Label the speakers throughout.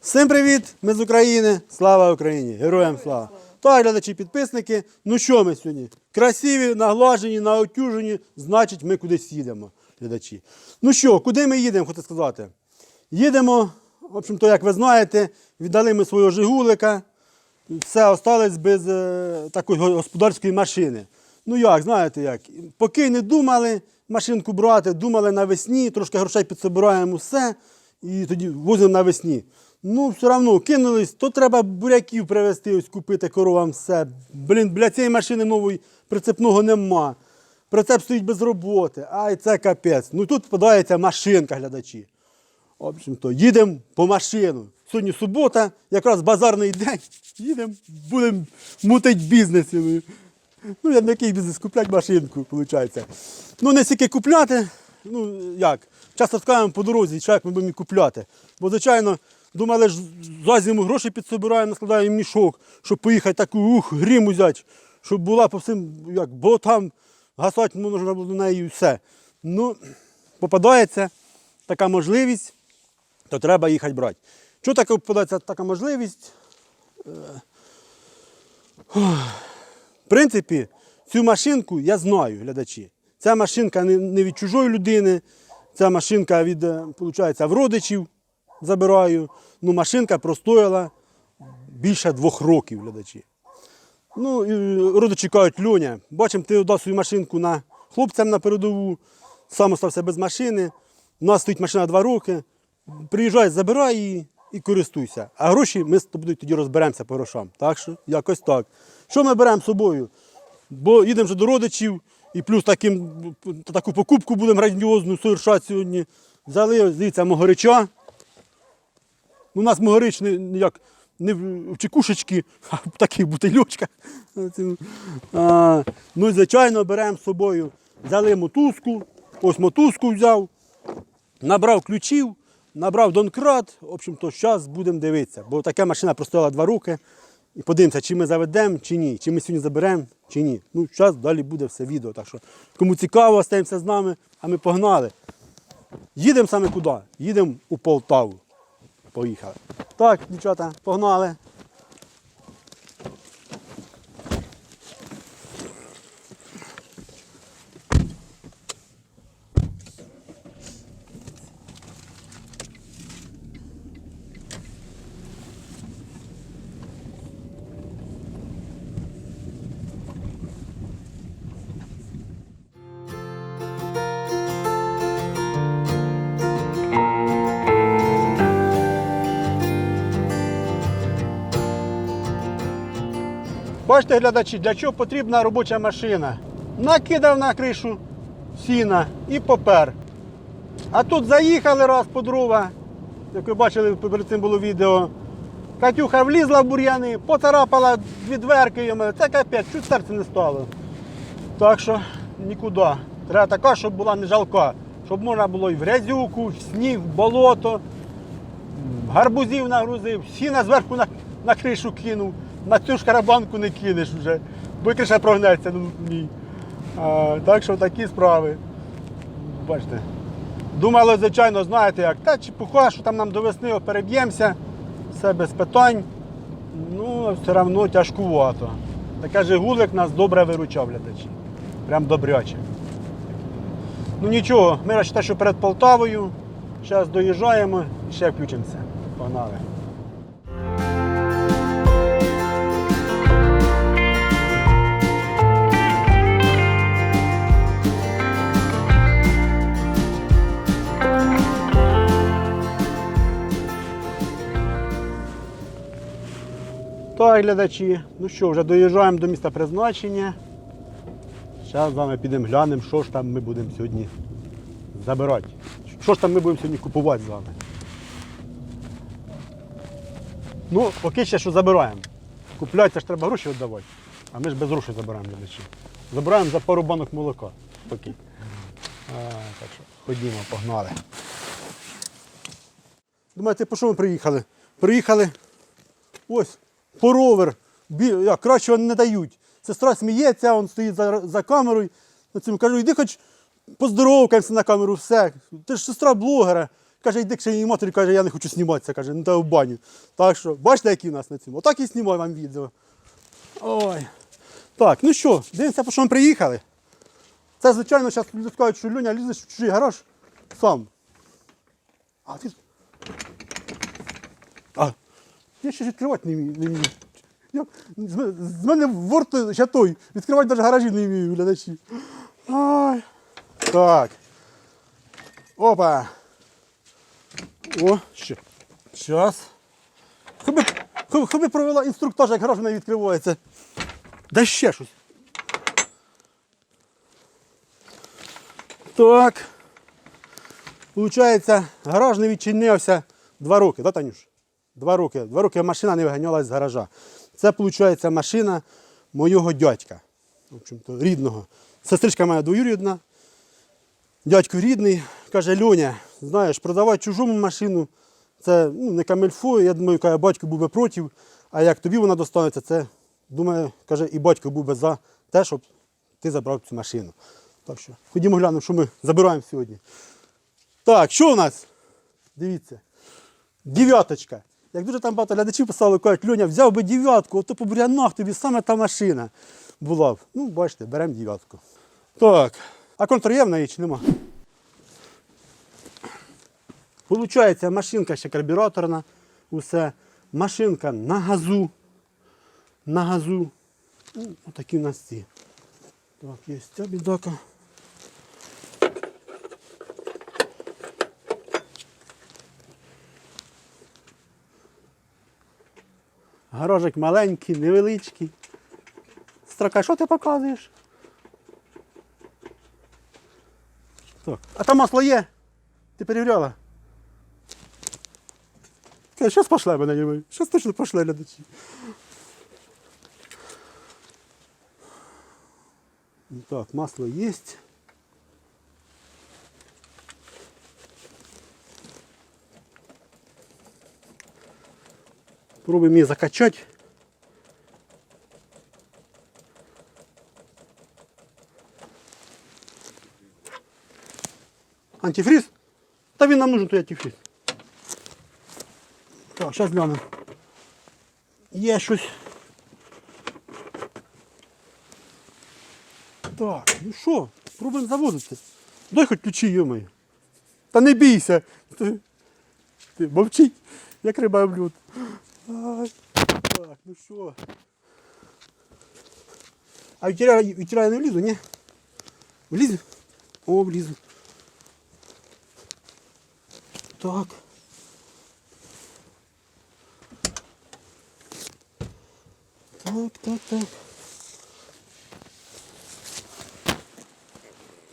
Speaker 1: Всім привіт! Ми з України. Слава Україні! Героям слава! Так, глядачі, підписники. Ну що ми сьогодні? Красиві, наглажені, наотюжені, значить, ми кудись їдемо, глядачі. Ну що, куди ми їдемо, хочу сказати? Їдемо, в общем-то, як ви знаєте, віддали ми свого Жигулика. Все осталось без е, такої господарської машини. Ну як, знаєте як? Поки не думали машинку брати, думали навесні, трошки грошей підсобираємо все, і тоді возимо навесні. Ну, все одно кинулись, то треба буряків привезти, ось купити коровам все. Блін, для цієї машини нової прицепного нема. Прицеп стоїть без роботи. Ай, це капець. Ну тут подається машинка, глядачі. В общем-то, їдемо по машину. Сьогодні субота, якраз базарний день. Їдемо, будемо мутити бізнес. Ну, я на який бізнес купляти машинку, виходить. Ну, не стільки купляти, ну як, часто скажемо по дорозі, як ми будемо купляти. Бо, звичайно, думали, ж за зиму гроші підсобираємо, наскладаємо мішок, щоб поїхати таку ух, грім взяти, щоб була по всім, як болотам, гасати можна було на неї і все. Ну, попадається така можливість, то треба їхати брати. Чого таке попадається така можливість? Е, В принципі, цю машинку я знаю, глядачі. Ця машинка не, від чужої людини, ця машинка від, е, получається, в родичів забираю. Ну, машинка простояла більше двох років, глядачі. Ну, і родичі кажуть, Льоня, бачимо, ти дав свою машинку на хлопцям на передову, сам остався без машини. У нас стоїть машина два роки. Приїжджай, забирай її і користуйся. А гроші ми з тобою тоді розберемося по грошам. Так що якось так. Що ми беремо з собою? Бо їдемо вже до родичів і плюс таким, таку покупку будемо грандіозну совершати сьогодні. Взяли, дивіться, могорича. Ну, У нас могорич не, як не в чекушечки, а в таких бутильочках. А, ну і звичайно беремо з собою. Взяли мотузку, ось мотузку взяв, набрав ключів, набрав донкрат. В общем-то, зараз будемо дивитися. Бо така машина простояла два роки. І подивимося, чи ми заведемо, чи ні, чи ми сьогодні заберемо, чи ні. Ну, зараз далі буде все відео. Так що, кому цікаво, остаємося з нами, а ми погнали. Їдемо саме куди? Їдемо у Полтаву. Поїхали. Так, дівчата, погнали. Бачите, глядачі, для чого потрібна робоча машина? Накидав на кришу сіна і попер. А тут заїхали раз по дрова, як ви бачили, перед цим було відео. Катюха влізла в бур'яни, поцарапала дві дверки йому. Це капець, чуть серце не стало. Так що нікуди. Треба така, щоб була не жалка. Щоб можна було і в грязюку, в сніг, в болото, гарбузів нагрузив, сіна зверху на, на кришу кинув. На цю ж карабанку не кинеш вже, бо криша прогнеться. Ну, ні. А, так що такі справи. Бачите. Думали, звичайно, знаєте як, та чи чепуха, що там нам до весни переб'ємося, все без питань. Ну, все одно тяжкувато. Таке Жигулик нас добре виручав глядачі. Прям добряче. Ну нічого, ми вважаємо, що перед Полтавою. Зараз доїжджаємо і ще включимося. Погнали. Так, глядачі, ну що, вже доїжджаємо до міста призначення. Зараз з вами підемо глянемо, що ж там ми будемо сьогодні забирати. Що ж там ми будемо сьогодні купувати з вами. Ну, поки ще що забираємо. Купляти це ж треба гроші віддавати. А ми ж без грошей забираємо глядачі. Забираємо за пару банок молока. Поки. А, так що ходімо, погнали. Думаєте, по що ми приїхали? Приїхали Ось, по ровер. Бі... Як, кращого не дають. Сестра сміється, він стоїть за, за камерою. Цьому кажу, йди хоч поздоровкаємося на камеру, все. Ти ж сестра блогера. Каже, йди к своїй матері, каже, я не хочу зніматися, каже, ну та в баню. Так що, бачите, які у нас на цьому. Отак і знімаю вам відео. Ой. Так, ну що, дивимося, по що ми приїхали. Це, звичайно, зараз люди скажуть, що Люня лізеш в чужий гараж сам. А ти. А, я ще відкривати не вмію. Я, з, мене, ворт ще той. Відкривати навіть гаражі не вмію, глядачі. Ай. Так. Опа. О, ще. Хоби, хоби, хоби провела інструктаж, як гараж не відкривається. Да ще щось. Так. Получається, гараж не відчинився два роки, да, Танюш? Два роки. Два роки машина не виганялась з гаража. Це, виходить, машина моєго дядька. В общем-то, рідного. Сестричка моя двоюрідна. Дядько рідний. Каже, Льоня, знаєш, продавати чужому машину, це ну, не камельфо, я думаю, каже, батько був би проти, а як тобі вона достанеться, це, думаю, каже, і батько був би за те, щоб ти забрав цю машину. Так що, ходімо глянемо, що ми забираємо сьогодні. Так, що у нас? Дивіться. Дев'яточка. Як дуже там багато глядачів писали, кажуть, Льоня, взяв би дев'ятку, ото по бурянах тобі саме та машина була б. Ну, бачите, беремо дев'ятку. Так, а контр є в неї чи нема? Получається, машинка ще карбюраторна, усе. Машинка на газу. На газу. Ну, Отакі у нас ці. Так, є ця бідака. Гаражик маленький, невеличкий. Строка, що ти показуєш? Так. А там масло є? Ти перевіряла? Каже, Щас пошле мене, ніби. Щас точно пошле глядачі. Так, масло є. Пробуем її закачати. Антифриз? Та він нам нужен той антифриз. Так, зараз глянемо. Є щось. Так, ну що, пробуємо заводити. Дай хоч ключі, йомаю. Та не бійся. Ти, ти мовчить, як риба об лід. Ай. Так, ну що. А вітіря, вітіря я не влізу, ні? Влізу? О, влізу. Так. Так, так, так.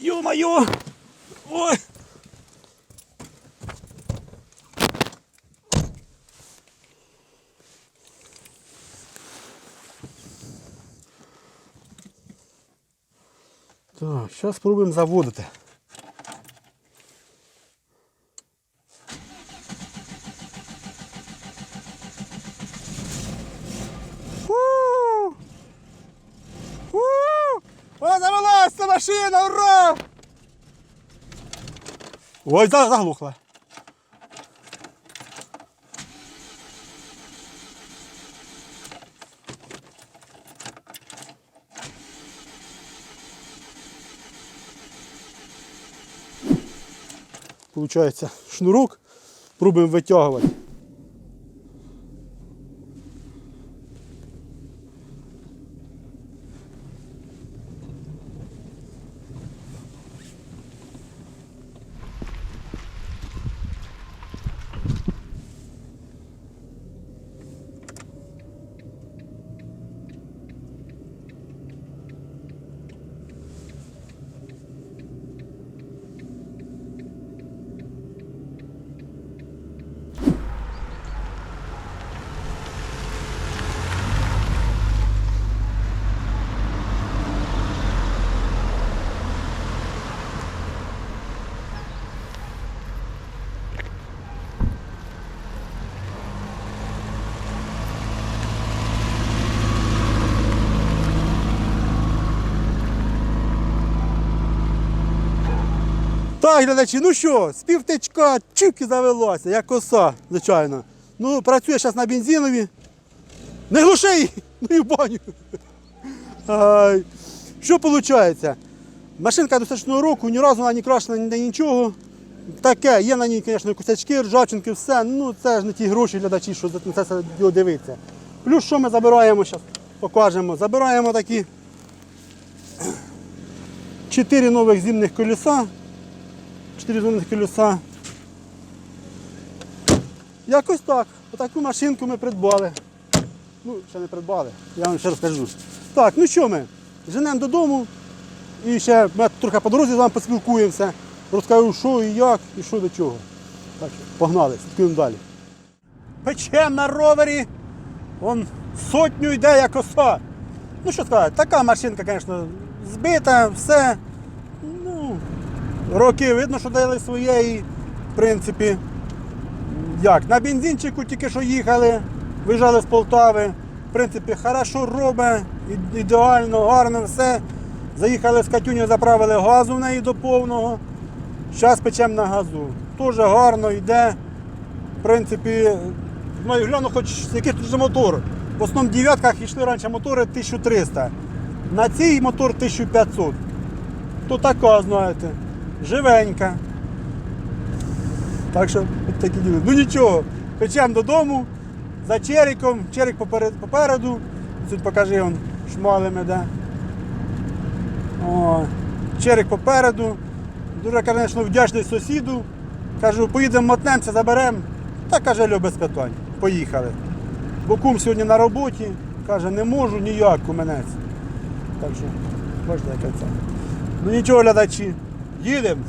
Speaker 1: Ё-моё! Ой! Так, зараз спробуємо заводити. О, завелась ця машина, ура! Ой, заглухла. Получається шнурок, пробуємо витягувати. Так, глядачі, ну що, з півтечка чик і завелося, як коса, звичайно. Ну, працює зараз на бензинові. Не глуши ну і баню. Що виходить? Машинка достатньо року, ні разу вона не крашена, ніде нічого. Таке, є на ній, звісно, косячки, ржавчинки, все. Ну, це ж не ті гроші глядачі, що за це дивиться. Плюс що ми забираємо зараз, покажемо. Забираємо такі 4 нових зимних колеса. 4 зимних колеса. Якось так. Отаку машинку ми придбали. Ну, ще не придбали, я вам ще розкажу. Так, ну що ми? Женемо додому. І ще ми трохи по дорозі з вами поспілкуємося. Розкажу, що і як, і що до чого. Так погнали, слідкуємо далі. Печем на ровері. Вон сотню йде як оса. Ну що сказати, така машинка, звісно, збита, все. Роки видно, що дали своє і, в принципі, як, на бензинчику тільки що їхали, виїжджали з Полтави. В принципі, хорошо робить, ідеально, гарно все. Заїхали з Катюню, заправили газу в неї до повного. Зараз печемо на газу. Теж гарно йде. В принципі, ну і гляну, хоч який тут же мотор. В основному дев'ятках йшли раніше мотори 1300. На цій мотор 1500. То така, знаєте, живенька. Так що от такі діли. Ну нічого, печемо додому за черіком, черік поперед, попереду. Тут покажи он шмалем іде. О, черік попереду. Дуже, звісно, вдячний сусіду. Кажу, поїдемо мотнемося, заберемо. Та каже, Льо, без питань. Поїхали. Бо кум сьогодні на роботі. Каже, не можу ніяк куменець. Так що, бачите, це. Ну нічого, глядачі, їдемо.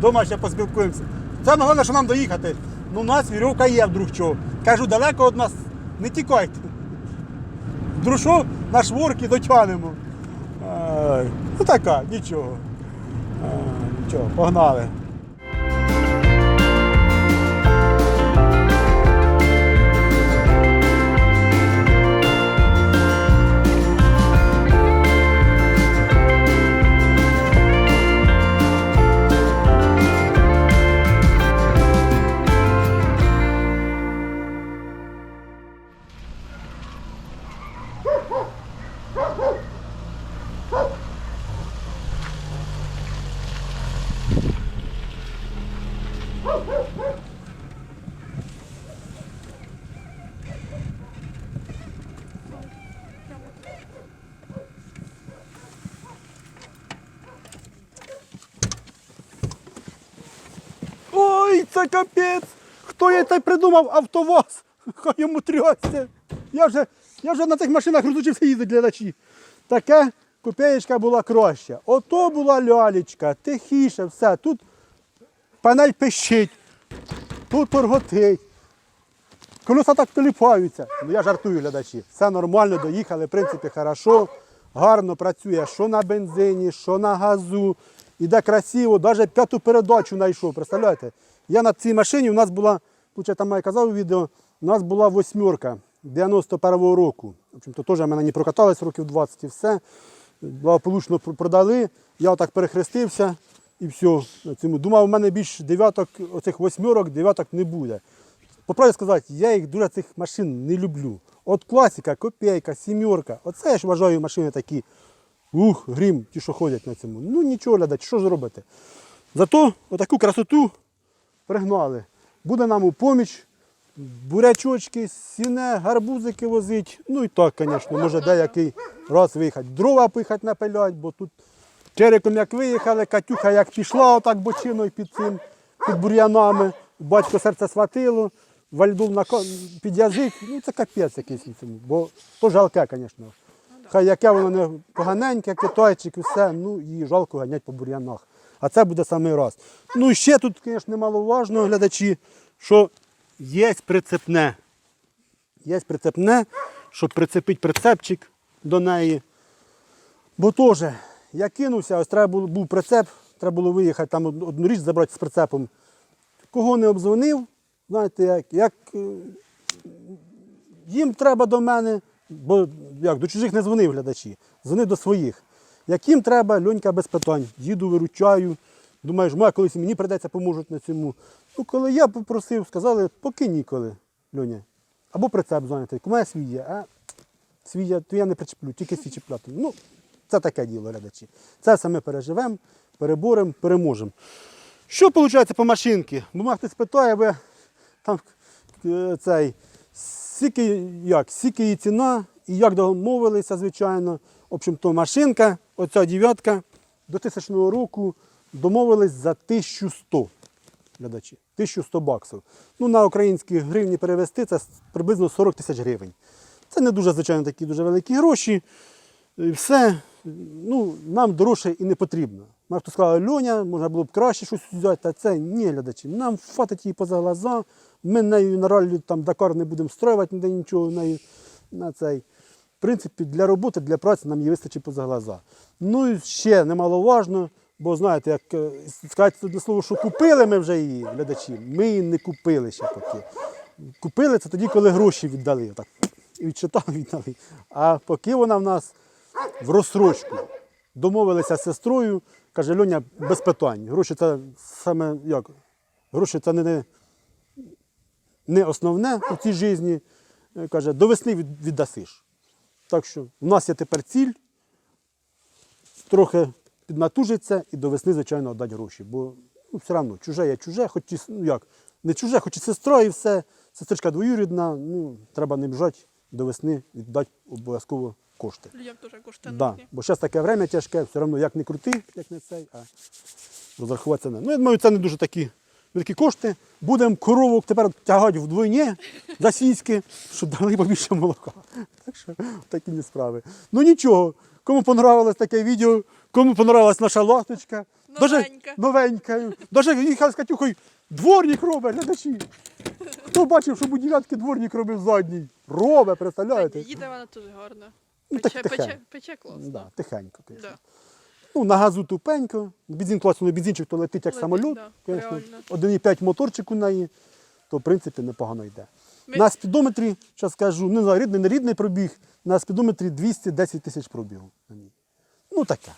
Speaker 1: Дома ще поспілкуємося. Саме головне, що нам доїхати. Ну, у нас вірьовка є вдруг чого. Кажу, далеко від нас не тікайте. Вдруг на шворки дотягнемо. Ну така, нічого. А, нічого, погнали. Це капець! Хто я це придумав автовоз? Хай йому трясся. Я вже, я вже на цих машинах розучився їздити глядачі. Таке копеєчка була краща. Ото була лялечка, тихіше, все. Тут панель пищить, тут торготить. Колеса так теліпаються. Ну я жартую глядачі. Все нормально, доїхали, в принципі, хорошо, гарно працює, що на бензині, що на газу. Іде красиво, навіть п'яту передачу знайшов. Представляєте? Я на цій машині у нас була, там я казав у відео, у нас була восьмерка 91-го року. В общем-то, теж ми на ній прокатались років 20 і все. Благополучно продали. Я отак перехрестився і все. Думав, у мене більш дев'яток, оцих восьмерок, дев'яток не буде. По правді сказати, я їх дуже цих машин не люблю. От класика, копійка, сімерка. Оце я ж вважаю машини такі. Ух, грім, ті, що ходять на цьому. Ну нічого, глядать, що ж робити. Зато отаку красоту пригнали. Буде нам у поміч бурячочки, сіне, гарбузики возить. Ну і так, звісно, може деякий раз виїхати. Дрова пихать напилять, бо тут чериком як виїхали, Катюха як пішла отак бочиною під цим, під бур'янами. Батько серце схватило, вальдув на ко- під язик. Ну це капець якийсь цьому, бо то жалке, звісно. Хай яке воно не поганеньке, китайчик і все, ну і жалко ганять по бур'янах. А це буде самий раз. Ну і ще тут, звісно, немаловажно, глядачі, що є прицепне. Є прицепне, щоб прицепити прицепчик до неї. Бо теж, я кинувся, ось треба було, був прицеп, треба було виїхати, там одну річ забрати з прицепом. Кого не обдзвонив, знаєте, як, як е, їм треба до мене, бо як, до чужих не дзвонив глядачі, дзвонив до своїх. Як їм треба, льонька без питань. Їду, виручаю, Думаєш, ма, колись мені прийдеться поможуть на цьому. Ну, коли я попросив, сказали, поки ніколи, Льоня. Або прицеп зайнятий. Мене свій є, а свій є, то я не причеплю, тільки свій чіпляти. Ну, це таке діло, глядачі. Це все ми переживемо, переборемо, переможемо. Що виходить по машинці? Бо хтось питає, ви там е, цей, скільки, як, скільки її ціна і як домовилися, звичайно. В общем, то машинка, оця дев'ятка, до 1000 року домовились за 1100 глядачі. 1100 баксів. Ну, на українські гривні перевести це приблизно 40 тисяч гривень. Це не дуже, звичайно, такі дуже великі гроші. І все, ну, нам дорожче і не потрібно. Нам хто сказав, Льоня, можна було б краще щось взяти, та це ні, глядачі. Нам хватить її поза глаза. Ми нею на ралі там Дакар не будемо строювати ніде нічого нею на цей. Принципі, для роботи, для праці нам її вистачить поза глаза. Ну і ще немаловажно, бо знаєте, як е, сказати одне слово, що купили ми вже її, глядачі, ми її не купили ще поки. Купили це тоді, коли гроші віддали. Так, і відчитали, віддали. А поки вона в нас в розсрочку. Домовилися з сестрою, каже, Льоня, без питань. Гроші це саме як? Гроші це не, не, не основне у цій житті. Каже, до весни віддасиш. Так що у нас є тепер ціль трохи піднатужиться і до весни, звичайно, віддати гроші. Бо ну, все одно чуже є чуже, хоч і, ну, як, не чуже, хоч і сестра, і все. Сестричка двоюрідна, ну, треба не бжати до весни віддати обов'язково кошти.
Speaker 2: Людям теж коштує.
Speaker 1: Да, бо зараз таке время тяжке, все одно як не крути, як не цей, а розрахуватися не. Ну, я думаю, це не дуже такі великі кошти. Будемо корову тепер тягати вдвойні за сіськи, щоб дали побільше молока. Так що такі не справи. Ну нічого, кому понравилось таке відео, кому понравилась наша ласточка.
Speaker 2: Новенька.
Speaker 1: новенька. Даже їхав з Катюхою, дворник робить, глядачі. Хто бачив, що будівлянки дворник робив задній? Робить, представляєте?
Speaker 2: Їде вона дуже гарно.
Speaker 1: Ну,
Speaker 2: Пече,
Speaker 1: тихенько.
Speaker 2: пече, пече класно.
Speaker 1: Да, тихенько, звісно.
Speaker 2: Да.
Speaker 1: Ну, на газу тупенько, бензин класно, ну, бензинчик то летить як самоліт.
Speaker 2: да,
Speaker 1: Звісно,
Speaker 2: реально.
Speaker 1: 1,5 моторчик у неї, то в принципі непогано йде.
Speaker 2: Ми-
Speaker 1: На спідометрі, зараз кажу, не знаю, рідний, не рідний пробіг, на спідометрі 210 тисяч пробігу. Ну таке.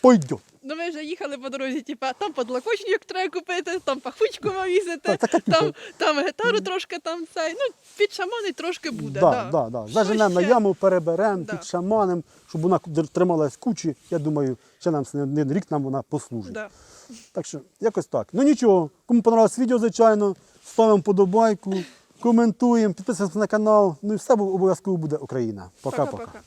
Speaker 1: Пойдет.
Speaker 2: Ну ми вже їхали по дорозі, типа, там подлокочник треба купити, там пахучку вивізити, там, там гітару трошки там цей. Ну, під шамани трошки буде.
Speaker 1: Да,
Speaker 2: да.
Speaker 1: да, да. Заженемо на яму, переберемо
Speaker 2: Да.
Speaker 1: під шаманем, щоб вона трималась кучі. Я думаю, ще нам не один рік нам вона послужить.
Speaker 2: Да.
Speaker 1: Так що, якось так. Ну нічого, кому понравилось відео, звичайно, ставимо подобайку, коментуємо, підписуємося на канал. Ну і все обов'язково буде Україна.
Speaker 2: Пока-пока.